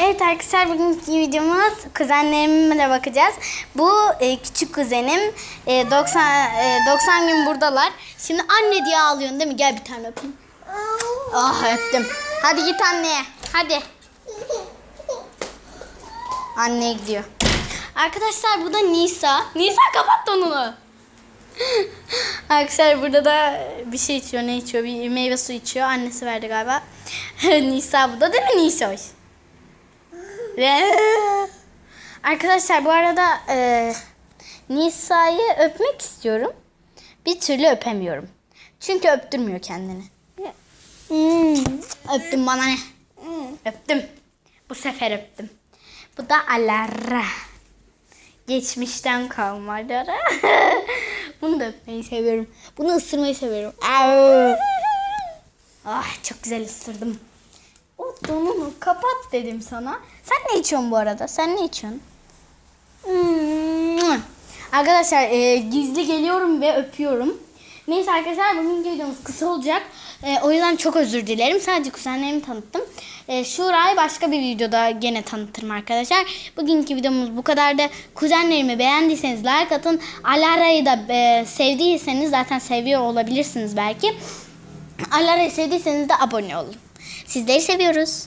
Evet arkadaşlar bugünkü videomuz kuzenlerimle bakacağız. Bu e, küçük kuzenim e, 90 e, 90 gün buradalar. Şimdi anne diye ağlıyorsun değil mi? Gel bir tane öpeyim. Ah öptüm. Hadi git anneye. Hadi. Anne gidiyor. Arkadaşlar bu da Nisa. Nisa kapat onu. Arkadaşlar burada da bir şey içiyor. Ne içiyor? Bir meyve suyu içiyor. Annesi verdi galiba. Nisa bu da değil mi Nisa? Arkadaşlar bu arada e, Nisa'yı öpmek istiyorum. Bir türlü öpemiyorum. Çünkü öptürmüyor kendini. Hmm, öptüm bana ne? Öptüm. Bu sefer öptüm. Bu da Alara. Geçmişten kalma Alara. Bunu da öpmeyi seviyorum. Bunu ısırmayı seviyorum. Ah çok güzel ısırdım. Donunu kapat dedim sana. Sen ne içiyorsun bu arada? Sen ne içiyorsun? Hmm. Arkadaşlar e, gizli geliyorum ve öpüyorum. Neyse arkadaşlar bugünkü videomuz kısa olacak. E, o yüzden çok özür dilerim. Sadece kuzenlerimi tanıttım. E, Şura'yı başka bir videoda gene tanıtırım arkadaşlar. Bugünkü videomuz bu kadardı. Kuzenlerimi beğendiyseniz like atın. Alara'yı da e, sevdiyseniz zaten seviyor olabilirsiniz belki. Alara'yı sevdiyseniz de abone olun. Sizleri seviyoruz.